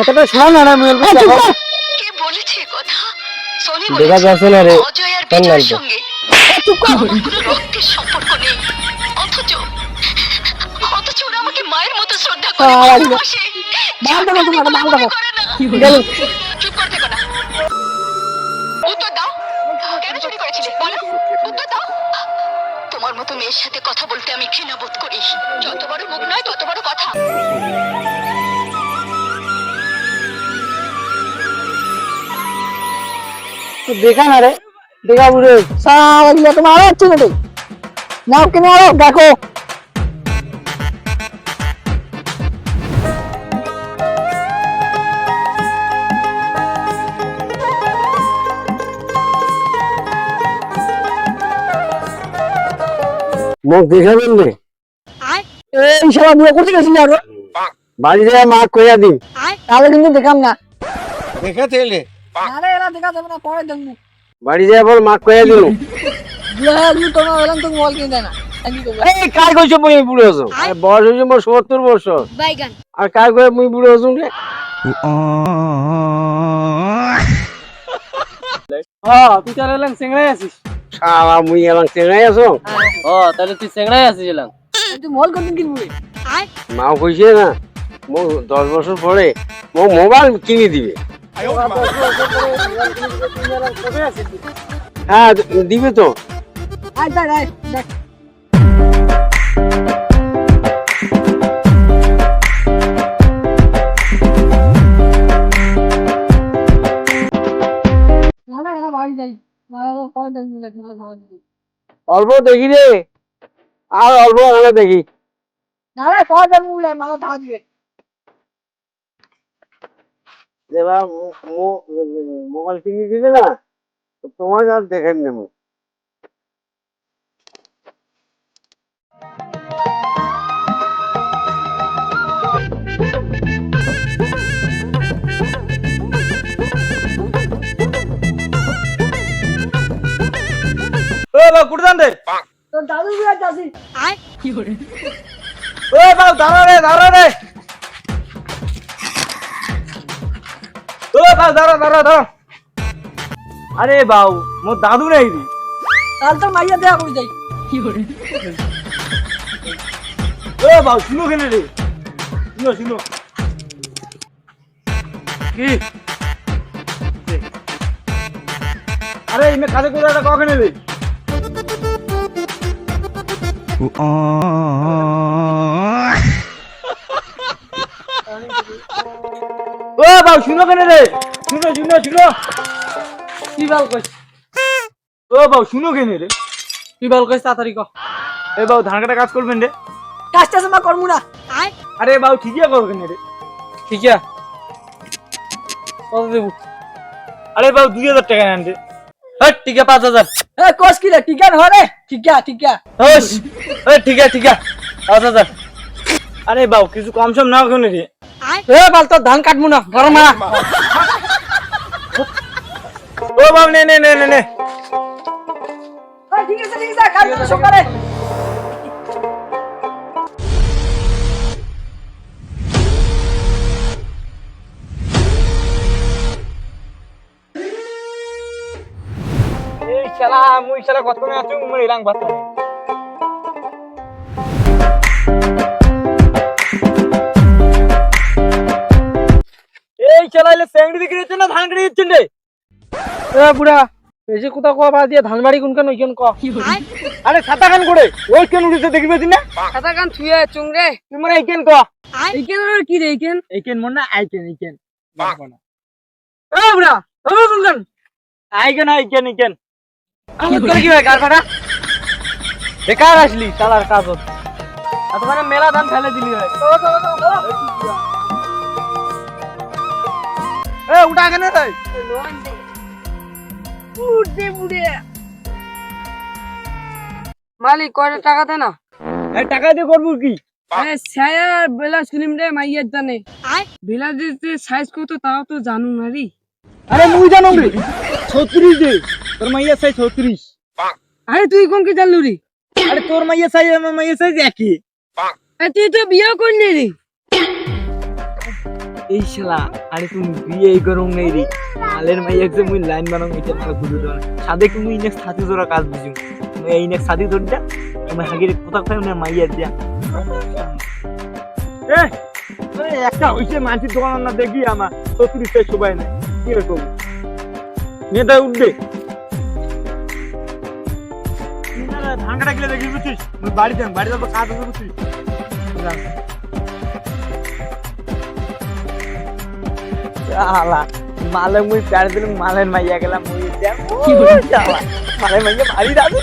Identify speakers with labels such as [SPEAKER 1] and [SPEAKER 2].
[SPEAKER 1] মাথাটা সরান না আমি অল্প
[SPEAKER 2] চুপ কর।
[SPEAKER 3] কে বলেছে কথা? সোনি
[SPEAKER 1] দেখা যাচ্ছে না রে
[SPEAKER 3] অজয় আর বিজয়ের সঙ্গে।
[SPEAKER 2] চুপ কর।
[SPEAKER 3] রক্তের সম্পর্ক নেই। অথচ অথচ ওরা আমাকে মায়ের মতো শ্রদ্ধা করে। ভালোবাসে
[SPEAKER 2] বাল দেবো তোমাকে, বাল দেবো।
[SPEAKER 3] করে না। চুপ করে থেকো না। উত্তর দাও। কেন চুরি করেছিলে? বলো। উত্তর দাও। তোমার মতো মেয়ের সাথে কথা বলতে আমি ঘৃণা বোধ করি। যত বড় মুখ নয় তত বড় কথা।
[SPEAKER 1] দেখা না রে দেখা বুড়ে
[SPEAKER 2] সারা দিলে তোমার আরও হচ্ছে না রে। নাও কিনে আরও দেখো।
[SPEAKER 1] মুখ দেখাবেন রে।
[SPEAKER 2] এই শালা বুড়ো করতে গেছিলি আরও।
[SPEAKER 1] বাড়ি যায় মা কইয়া দিন।
[SPEAKER 2] তাহলে কিন্তু দেখাম না।
[SPEAKER 1] দেখা তেলে
[SPEAKER 2] আরে এরা দেখা যাবে না পরে দেখব।
[SPEAKER 1] বাড়ি যায় বল মা কইয়া দিল।
[SPEAKER 2] বুড়া তোমার এলাম তো মোবাইল কিনে না। আমি কি করব?
[SPEAKER 1] এই কার কইছো মুই বুড়ো আছো আরে বয়স হইছে মোর 70 বছর।
[SPEAKER 3] বাইগান।
[SPEAKER 1] আর কার কই মুই বুড়ো আছো রে?
[SPEAKER 4] হ্যাঁ তুই তাহলে এলাম চেংড়াই আছিস?
[SPEAKER 1] শালা মুই এলাং চেঙ্গাই আছো।
[SPEAKER 4] ও তাহলে তুই চেংড়াই আছিস এলাম
[SPEAKER 2] তুই মোবাইল কোনদিন কিনবি
[SPEAKER 1] মাও কইছে না মো দশ বছর পরে মো মোবাইল কিনে দিবে। হ্যাঁ দিবে তো।
[SPEAKER 2] আয় দেখ আয় দেখ। না না না বাড়ি যাই। মারা তো পরে দেখবি দেখবি দেখবি
[SPEAKER 1] অল্প দেখি রে। আর অল্প দেখি।
[SPEAKER 2] না রে পরে দেখবি বলে মারা ধাওয়া দিবে
[SPEAKER 1] এবার মোবাইল কিনে দিবে না তো তোমার আর দেখেন নেব।
[SPEAKER 4] যান রে
[SPEAKER 2] দাদু যাচ্ছি
[SPEAKER 4] ও বাবু দাঁড়া রে দাঁড়া রে। বাবু দাঁড়া দাঁড়া দাঁড়া। আরে বাবু মোর দাদু নেই রে।
[SPEAKER 2] তাহলে তো মাইয়া দেয়া করে যাই
[SPEAKER 4] ও বাবু শুনো কেন রে। শুনো শুনো। কি? আরে ইমে কাজে করে এটা কখন রে? ও বাবু শুনো কেন রে। শুনো শুনো শুনো। কি বাল কইছ? ও বাবু শুনো কেন রে? কি বাল কইছ তাড়াতাড়ি ক। এ বাবু ধান কাটা কাজ করবেন রে?
[SPEAKER 2] কাজটা সময় করব না।
[SPEAKER 4] আরে বাবু ঠিকই করো কেন রে? ঠিক কত দেবো? আরে বাবু দুই হাজার টাকা নেন রে। হ্যাঁ ঠিক আছে পাঁচ হাজার।
[SPEAKER 2] এ কোস কি রে? টিকা নয় টিকা টিকা
[SPEAKER 4] হোস। এ ঠিক আছে ঠিক আছে পাঁচ হাজার। আরে বাবু কিছু কম সম না কেন রে।
[SPEAKER 2] এ বাল তোর ধান কাটবো না। গরম না
[SPEAKER 4] বাবু নে নে নে নে নে।
[SPEAKER 2] ঠিক আছে ঠিক আছে কালকে সকালে।
[SPEAKER 4] এই শালা মুই শালা কত করে আছো মুই ইলাং বাত এই শালা ইলে স্যাংড়ি দিকে দিচ্ছে না ধান রে?
[SPEAKER 1] এ বুড়া বেশি কোথা কোয়া বাদ দিয়ে ধান বাড়ি কোন ওইখান ক।
[SPEAKER 4] আরে ছাতা খান করে ওই কেন উঠেছে দেখবে না?
[SPEAKER 2] খাতা কান থুয়ে চুংরে
[SPEAKER 4] তুই মানে এইকেন ক।
[SPEAKER 2] এইকেন কি রে এইকেন
[SPEAKER 4] এইকেন মন না আইকেন এইকেন
[SPEAKER 2] ও বুড়া ও বুড়া
[SPEAKER 4] আইকেন আইকেন এইকেন
[SPEAKER 2] আমি তোর কি হয় কার ফাটা
[SPEAKER 4] বেকার আসলি চালার কাজ তোমার মেলা ধান ফেলে দিলি হয়। এ উঠা কেন তাই?
[SPEAKER 2] উড়ে মালিক কয়টা টাকা দে না?
[SPEAKER 4] টাকা দিয়ে করব কি?
[SPEAKER 2] ছায়ার বেলা শুনিম রে মাইয়ার জানে বেলা দিতে সাইজ কত তাও তো জানু না রে।
[SPEAKER 4] আরে মুই জানো রে ছত্রিশ দে তোর মাইয়া চাই ছত্রিশ।
[SPEAKER 2] আরে তুই কোন কি জানলু রে?
[SPEAKER 4] আরে তোর মাইয়া চাই আমার মাইয়া চাই একই।
[SPEAKER 2] আরে তুই তো বিয়ে করলি রে।
[SPEAKER 4] এই শালা আরে তুমি বিয়ে করো নেই রে। মালের মাই একদম মুই লাইন বানাও এটা না ঘুরে দাও সাদে কি মুই নেক্সট সাথী জোড়া কাজ বুঝুম? মুই এই নেক্সট সাথী ধর দিয়া আমি হাগিরে কোথা পাই না মাইয়ার দিয়া। এ, আরে একটা হইছে মানসির দোকান না দেখি আমার সত্যি সে সবাই না কি রে কবু নেতা উঠবে। ধান কাটা গেলে দেখি বুঝছিস? মুই বাড়ি যান বাড়ি যাব, কাজ আছে বুঝছিস? আলা মালে মুই প্যার দিলাম মালের মাইয়া গেলাম মুই মালের মাইয়া বাড়ি যাবে